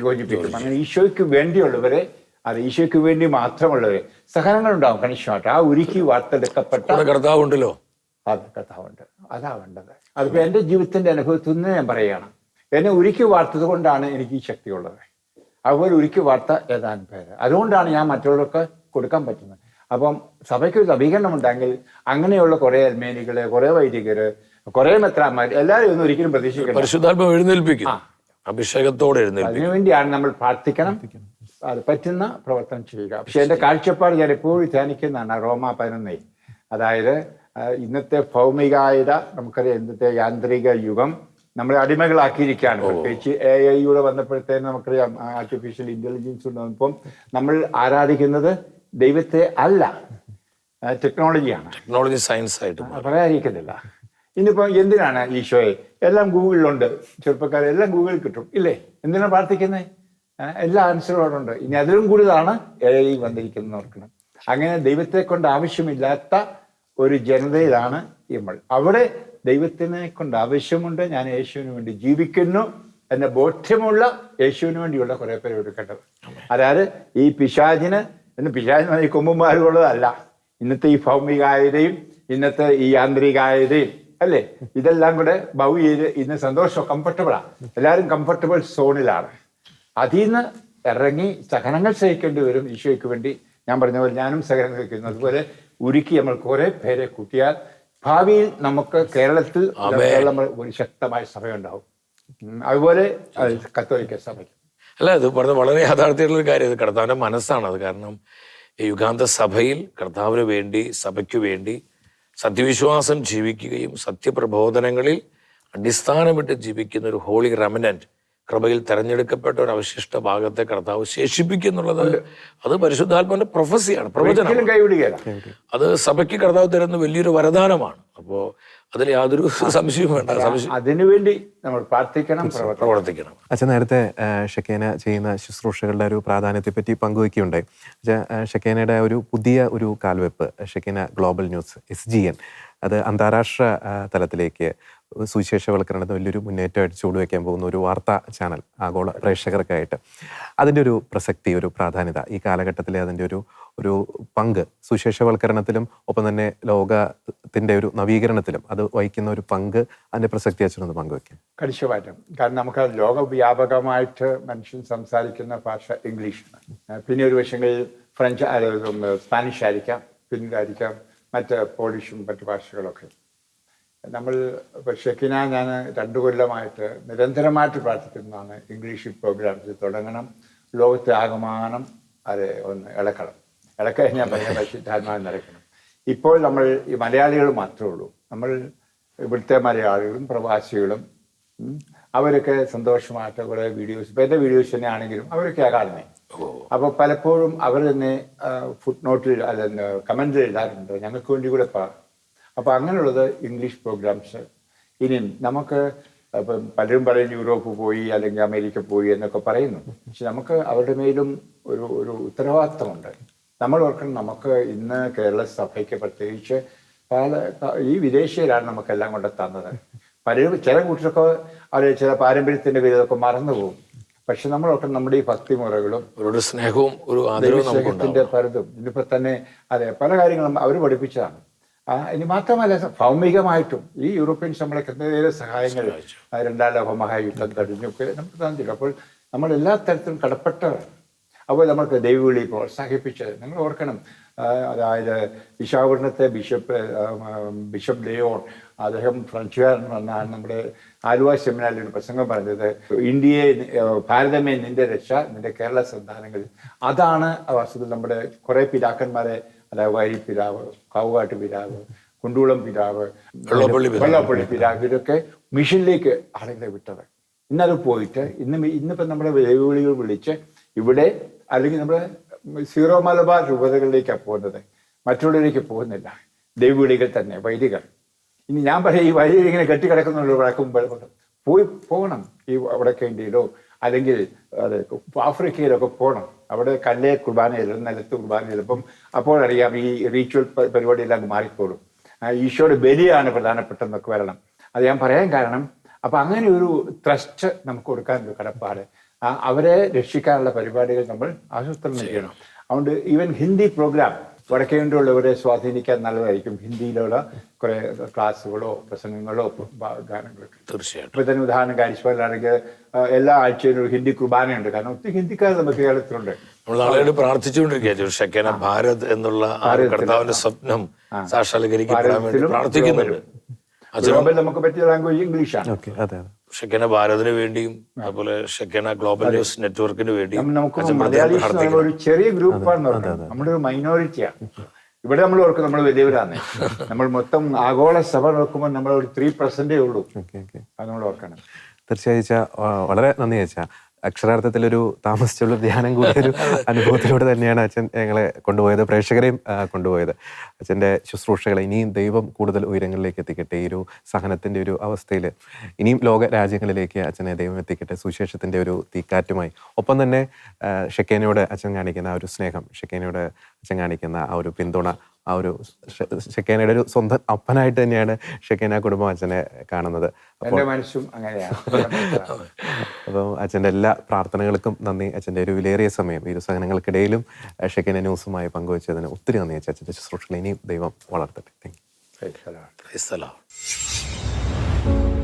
യോജിപ്പിക്കും. അങ്ങനെ ഈശോയ്ക്ക് വേണ്ടിയുള്ളവരെ അത് ഈശോയ്ക്ക് വേണ്ടി മാത്രമുള്ളവരെ സഹനങ്ങൾ ഉണ്ടാവും കണിശമായിട്ട് ആ ഉരുക്കി വാർത്തെടുക്കപ്പെട്ട കൂടെ കർത്താവ് ഉണ്ടല്ലോ അത് കഥാവുണ്ട് അതാ വേണ്ടത്. അതിപ്പോ എന്റെ ജീവിതത്തിന്റെ അനുഭവത്തിൽ നിന്ന് ഞാൻ പറയുകയാണ്. എന്നെ ഉരുക്കി വാർത്തത് കൊണ്ടാണ് എനിക്ക് ഈ ശക്തിയുള്ളത്. അതുപോലെ ഉരുക്കി വാർത്ത ഏതാനും പേര്. അതുകൊണ്ടാണ് ഞാൻ മറ്റുള്ളവർക്ക് കൊടുക്കാൻ പറ്റുന്നത്. അപ്പം സഭയ്ക്ക് ഒരു നവീകരണം ഉണ്ടെങ്കിൽ അങ്ങനെയുള്ള കുറെ അൽമേനികൾ കുറെ വൈദികര് കുറെ മെത്രാന്മാർ എല്ലാവരും ഒന്നും ഒരിക്കലും പ്രതീക്ഷിക്കണം പരിശുദ്ധാത്മ എഴുന്നേൽപ്പിക്കും. അഭിഷേകത്തോടെ എഴുന്നേൽപ്പിക്കും. അതിനുവേണ്ടിയാണ് നമ്മൾ പ്രാർത്ഥിക്കണം. അത് പറ്റുന്ന പ്രവർത്തനം ചെയ്യുക. പക്ഷെ എന്റെ കാഴ്ചപ്പാട് ഞാൻ എപ്പോഴും ധ്യാനിക്കുന്നതാണ് റോമ പതിനൊന്നേ അതായത് ഇന്നത്തെ ഭൗമികായത നമുക്കറിയാം ഇന്നത്തെ യാന്ത്രിക യുഗം നമ്മളെ അടിമകളാക്കിയിരിക്കുകയാണ്. പ്രത്യേകിച്ച് എ ഐയുടെ വന്നപ്പോഴത്തേന് നമുക്കറിയാം ആർട്ടിഫിഷ്യൽ ഇന്റലിജൻസ് ഉണ്ടാകുമ്പം നമ്മൾ ആരാധിക്കുന്നത് ദൈവത്തെ അല്ല ടെക്നോളജിയാണ് ടെക്നോളജി സയൻസ് ആയിട്ട്. പറയാതിരിക്കുന്നില്ല. ഇനിയിപ്പോ എന്തിനാണ് ഈശോയെ എല്ലാം ഗൂഗിളിലുണ്ട്. ചെറുപ്പക്കാരെ എല്ലാം ഗൂഗിളിൽ കിട്ടും ഇല്ലേ? എന്തിനാണ് പ്രാർത്ഥിക്കുന്നത് എല്ലാ ആൻസറും അവിടെ ഉണ്ട്. ഇനി അതിലും കൂടുതലാണ് എ ഐ വന്നിരിക്കുന്നത് ഓർക്കണം അങ്ങനെ ദൈവത്തെ കൊണ്ട് ആവശ്യമില്ലാത്ത ഒരു ജനതയിലാണ് നമ്മൾ. അവിടെ ദൈവത്തിനെ കൊണ്ട് ആവശ്യമുണ്ട് ഞാൻ യേശുവിന് വേണ്ടി ജീവിക്കുന്നു എന്ന ബോധ്യമുള്ള യേശുവിന് വേണ്ടിയുള്ള കുറെ പേര് എടുക്കേണ്ടത് അതായത് ഈ പിശാചിന് എന്ന് പിശാചിന് ഈ കൊമ്പന്മാരുള്ളതല്ല. ഇന്നത്തെ ഈ ഭൗമികായതയും ഇന്നത്തെ ഈ യാന്ത്രികായതയും അല്ലേ? ഇതെല്ലാം കൂടെ ബൗ ചെയ്ത് ഇന്ന് സന്തോഷം കംഫർട്ടബിളാണ് എല്ലാവരും കംഫർട്ടബിൾ സോണിലാണ് അതിൽ നിന്ന് ഇറങ്ങി സഹനങ്ങൾ സഹിക്കേണ്ടി വരും ഈശോയ്ക്ക് വേണ്ടി. ഞാൻ പറഞ്ഞ പോലെ ഞാനും സഹനം സഹിക്കുന്നു. അതുപോലെ ഉരുക്കി നമ്മൾ കുറെ പേരെ കൂട്ടിയാൽ ഭാവിയിൽ നമുക്ക് കേരളത്തിൽ നമ്മൾ ഒരു ശക്തമായ സഭയുണ്ടാവും. അതുപോലെ അത് കത്തോലിക്ക സഭയ്ക്ക്. അല്ല ഇത് പറഞ്ഞ വളരെ യാഥാർത്ഥ്യമുള്ള കാര്യം. ഇത് കർത്താവിന്റെ മനസ്സാണ്. അത് കാരണം യുഗാന്ത സഭയിൽ കർത്താവിന് വേണ്ടി സഭയ്ക്ക് വേണ്ടി സത്യവിശ്വാസം ജീവിക്കുകയും സത്യപ്രബോധനങ്ങളിൽ അടിസ്ഥാനമിട്ട് ജീവിക്കുന്ന ഒരു ഹോളി റെമനന്റ് കൃപയിൽ തെരഞ്ഞെടുക്കപ്പെട്ട ഒരു അവശിഷ്ട ഭാഗത്തെ കർത്താവ് ശേഷിപ്പിക്കുന്നുള്ളത് അത് പരിശുദ്ധാത്മാവിന്റെ പ്രൊഫസിയാണ് പ്രവചനം അത് സഭയ്ക്ക് കർത്താവ് തരുന്ന വലിയൊരു വരദാനമാണ്. അപ്പോ അതിൽ യാതൊരു സംശയവും വേണ്ട. സംശയം അതിനുവേണ്ടി നമ്മൾ പ്രാർത്ഥിക്കണം പ്രവർത്തിക്കണം. അച്ഛൻ നേരത്തെ ഷക്കേന ചെയ്യുന്ന ശുശ്രൂഷകളുടെ ഒരു പ്രാധാന്യത്തെ പറ്റി പങ്കുവയ്ക്കുകയുണ്ടായി ഷക്കേനയുടെ ഷെക്കേനയുടെ ഒരു പുതിയ ഒരു കാൽവെപ്പ് Shekinah global news S G N. അത് അന്താരാഷ്ട്ര തലത്തിലേക്ക് സുവിശേഷവൽക്കരണത്തിന് വലിയൊരു മുന്നേറ്റമായിട്ട് ചൂടുവെക്കാൻ പോകുന്ന ഒരു വാർത്താ ചാനൽ ആഗോള പ്രേക്ഷകർക്കായിട്ട്. അതിന്റെ ഒരു പ്രസക്തി ഒരു പ്രാധാന്യത ഈ കാലഘട്ടത്തിലെ അതിന്റെ ഒരു ഒരു പങ്ക് സുശേഷവൽക്കരണത്തിലും ഒപ്പം തന്നെ ലോകത്തിന്റെ ഒരു നവീകരണത്തിലും അത് വഹിക്കുന്ന ഒരു പങ്ക് അതിന്റെ പ്രസക്തി അച്ഛനൊന്ന് പങ്കുവെക്കാം. കണിശമായിട്ടും കാരണം നമുക്ക് ലോകവ്യാപകമായിട്ട് മനുഷ്യൻ സംസാരിക്കുന്ന ഭാഷ ഇംഗ്ലീഷാണ് പിന്നെ ഒരു വശങ്ങളിൽ ഫ്രഞ്ച് സ്പാനിഷ് ആയിരിക്കാം പിന്നീടായിരിക്കാം മറ്റ് പോളിഷും മറ്റു ഭാഷകളൊക്കെ. നമ്മൾ ഷെക്കിന ഞാൻ രണ്ടു കൊല്ലമായിട്ട് നിരന്തരമായിട്ട് പ്രാർത്ഥിക്കുന്നതാണ് ഇംഗ്ലീഷ് പ്രോഗ്രാംസ് തുടങ്ങണം ലോകത്തെ ആകമാനം അത് ഒന്ന് ഇളക്കണം. ഇളക്കഴിഞ്ഞാൽ പറയാൻ പരിശുദ്ധാത്മാവ് നിറയ്ക്കണം. ഇപ്പോൾ നമ്മൾ ഈ മലയാളികൾ മാത്രമേ ഉള്ളൂ. നമ്മൾ ഇവിടുത്തെ മലയാളികളും പ്രവാസികളും അവരൊക്കെ സന്തോഷമായിട്ട് കുറേ വീഡിയോസ് ഇപ്പം എന്റെ വീഡിയോസ് തന്നെ ആണെങ്കിലും അവരൊക്കെ ആകാറുണ്ട് അപ്പോൾ പലപ്പോഴും അവർ തന്നെ ഫുഡ് നോട്ടിൽ അല്ല കമന്റ് എഴുതാറുണ്ട്. ഞങ്ങൾക്ക് വേണ്ടി കൂടെ അപ്പോൾ അങ്ങനെയുള്ളത് ഇംഗ്ലീഷ് പ്രോഗ്രാംസ് ഇനിയും നമുക്ക് ഇപ്പം പലരും പറയും യൂറോപ്പ് പോയി അല്ലെങ്കിൽ അമേരിക്ക പോയി എന്നൊക്കെ പറയുന്നു. പക്ഷെ നമുക്ക് അവരുടെ മേലും ഒരു ഒരു ഉത്തരവാദിത്തമുണ്ട്. നമ്മൾ ഓർക്കണം നമുക്ക് ഇന്ന് കേരള സഭയ്ക്ക് പ്രത്യേകിച്ച് പല ഈ വിദേശീയരാണ് നമുക്കെല്ലാം കൊണ്ട് തന്നത്. പലരും ചില കൂട്ടരൊക്കെ അവർ ചില പാരമ്പര്യത്തിന്റെ വിധമൊക്കെ മറന്നു പോകും. പക്ഷെ നമ്മൾ ഓർക്കണം നമ്മുടെ ഈ ഭക്തിമുറകളും അവരുടെ സ്നേഹവും ഒരു സ്നേഹത്തിന്റെ പലതും ഇതിപ്പോൾ തന്നെ അതെ പല കാര്യങ്ങളും അവർ പഠിപ്പിച്ചതാണ്. ഇനി മാത്രമല്ല ഭൗമികമായിട്ടും ഈ യൂറോപ്യൻ നമ്മളെ എന്തെങ്കിലും സഹായങ്ങൾ രണ്ടാം ലോക മഹായുദ്ധം കഴിഞ്ഞൊക്കെ നമുക്ക് തന്നില്ല അപ്പോൾ നമ്മൾ എല്ലാ തരത്തിലും കടപ്പെട്ടവരാണ്. അപ്പോൾ നമുക്ക് ദൈവവിളി പ്രോത്സാഹിപ്പിച്ചത്. നിങ്ങൾ ഓർക്കണം അതായത് വിശാഖപട്ടണത്തെ ബിഷപ്പ് ബിഷപ്പ് ലയോൺ അദ്ദേഹം ഫ്രഞ്ചുകാരൻ വന്നാണ് നമ്മുടെ ആലുവ സെമിനാറിൽ ഒരു പ്രസംഗം പറഞ്ഞത്. ഇന്ത്യയെ ഭാരതമേ നിന്റെ രക്ഷ നിന്റെ കേരള സന്താനങ്ങളിൽ അതാണ് വസ്തുത. നമ്മുടെ കുറേ പിതാക്കന്മാരെ അതായത് വൈരി പിതാവ് കാവുകാട്ട് പിതാവ് കുണ്ടൂളം പിതാവ് വെള്ളപ്പള്ളി പിതാവ്. ഇതൊക്കെ മിഷനിലേക്ക് ആളുകളെ വിട്ടത്. ഇന്നത് പോയിട്ട് ഇന്ന് ഇന്നിപ്പോൾ ഇന്നിപ്പം നമ്മുടെ വെല്ലുവിളികൾ വിളിച്ച് ഇവിടെ അല്ലെങ്കിൽ നമ്മുടെ സീറോ മലബാർ രൂപതകളിലേക്കാണ് പോകുന്നത്. മറ്റുള്ളവരിലേക്ക് പോകുന്നില്ല. ദൈവവിളികൾ തന്നെ വൈദികർ ഇനി ഞാൻ പറയാം ഈ വൈദികർ ഇങ്ങനെ കെട്ടിക്കിടക്കുന്നുള്ള വഴക്കും ബഹളവും. പോയി പോകണം. ഈ വടക്കേണ്ടിയിലോ അല്ലെങ്കിൽ അത് ആഫ്രിക്കയിലൊക്കെ പോകണം. അവിടെ കല്ലേ കുർബാന ചെല്ലും നിലത്ത് കുർബാന ചെല്ലുമ്പം അപ്പോഴറിയാം ഈ റീച്വൽ പരിപാടിയെല്ലാം മാറിക്കോളും. ഈശോയുടെ ബലിയാണ് പ്രധാനപ്പെട്ടതെന്നൊക്കെ വരണം. അത് ഞാൻ പറയാൻ കാരണം അപ്പൊ അങ്ങനെ ഒരു ട്രസ്റ്റ് നമുക്ക് കൊടുക്കാനൊരു കടപ്പാട്. അവരെ രക്ഷിക്കാനുള്ള പരിപാടികൾ നമ്മൾ ആസൂത്രണം ചെയ്യണം. അതുകൊണ്ട് ഈവൻ ഹിന്ദി പ്രോഗ്രാം വടക്കേ ഇന്ത്യയുള്ളവരെ സ്വാധീനിക്കാൻ നല്ലതായിരിക്കും. ഹിന്ദിയിലുള്ള കുറെ ക്ലാസ്സുകളോ പ്രസംഗങ്ങളോ ഗാനങ്ങളോ ഗാനങ്ങളൊക്കെ. തീർച്ചയായിട്ടും. ഇപ്പൊ തന്നെ ഉദാഹരണം കാരിസ്മയിലാണെങ്കിൽ എല്ലാ ആഴ്ചയിലും ഒരു ഹിന്ദി കുർബാനയുണ്ട്. കാരണം ഒത്തിരി ഹിന്ദിക്കാർ നമുക്ക് കേരളത്തിലുണ്ട്. നമ്മൾ പ്രാർത്ഥിച്ചുകൊണ്ടിരിക്കുക ഭാരത് എന്നുള്ള ആ കർത്താവിന്റെ സ്വപ്നം സാക്ഷാത്കരിക്കാൻ വേണ്ടി പ്രാർത്ഥിക്കുന്നുണ്ട്. നമുക്ക് പറ്റിയ ലാംഗ്വേജ് ഇംഗ്ലീഷാണ്. ഓക്കെ അതെ അതെ. ഷക്കന ഭാരതിന് വേണ്ടിയും അതുപോലെ ഷെക്കന ഗ്ലോബൽ ന്യൂസ് നെറ്റ്വർക്കിന് വേണ്ടിയും നമുക്ക് അച്ഛൻ മലയാളീസ് എന്ന് പറയുമ്പോൾ ഒരു ചെറിയ ഗ്രൂപ്പാണെന്ന് പറയുന്നത് നമ്മുടെ ഒരു മൈനോറിറ്റിയാണ് ഇവിടെ നമ്മൾ ഓർക്കും നമ്മൾ വലിയവരാണ്. നമ്മൾ മൊത്തം ആഗോള സഭ നോക്കുമ്പോൾ നമ്മൾ ഒരു ത്രീ പെർസെന്റേ ഉള്ളൂ. Okay okay. അത് നമ്മൾ ഓർക്കണം. തീർച്ചയായും വളരെ നന്ദി അച്ഛാ. അക്ഷരാർത്ഥത്തിൽ ഒരു താമസിച്ചുള്ള ധ്യാനം കൂടിയ ഒരു അനുഭവത്തിലൂടെ തന്നെയാണ് അച്ഛൻ ഞങ്ങളെ കൊണ്ടുപോയത് പ്രേക്ഷകരെയും കൊണ്ടുപോയത്. അച്ഛന്റെ ശുശ്രൂഷകളെ ഇനിയും ദൈവം കൂടുതൽ ഉയരങ്ങളിലേക്ക് എത്തിക്കട്ടെ ഈ ഒരു സഹനത്തിന്റെ ഒരു അവസ്ഥയിൽ. ഇനിയും ലോക രാജ്യങ്ങളിലേക്ക് അച്ഛനെ ദൈവം എത്തിക്കട്ടെ സുശേഷത്തിന്റെ ഒരു തീക്കാറ്റുമായി. ഒപ്പം തന്നെ ഷെക്കേനോട് ഷെക്കേനയോട് അച്ഛൻ കാണിക്കുന്ന ആ ഒരു സ്നേഹം ഷെക്കേനയോട് അച്ഛൻ കാണിക്കുന്ന ആ ഒരു പിന്തുണ ആ ഒരു ഷെക്കേനയുടെ ഒരു സ്വന്തം അപ്പനായിട്ട് തന്നെയാണ് ഷെക്കേന കുടുംബം അച്ഛനെ കാണുന്നത്. മനസ്സും അങ്ങനെയാണ്. അപ്പം അച്ഛന്റെ എല്ലാ പ്രാർത്ഥനകൾക്കും നന്ദി. അച്ഛന്റെ ഒരു വിലയേറിയ സമയം. ഈ ഒരു സഹനങ്ങൾക്കിടയിലും ഷെക്കേന ന്യൂസുമായി പങ്കുവച്ചതിന് ഒത്തിരി നന്ദി അച്ഛൻ അച്ഛന്റെ ശുശ്രൂഷകൾ ഇനിയും ദൈവം വളർത്തട്ടെ. Thank you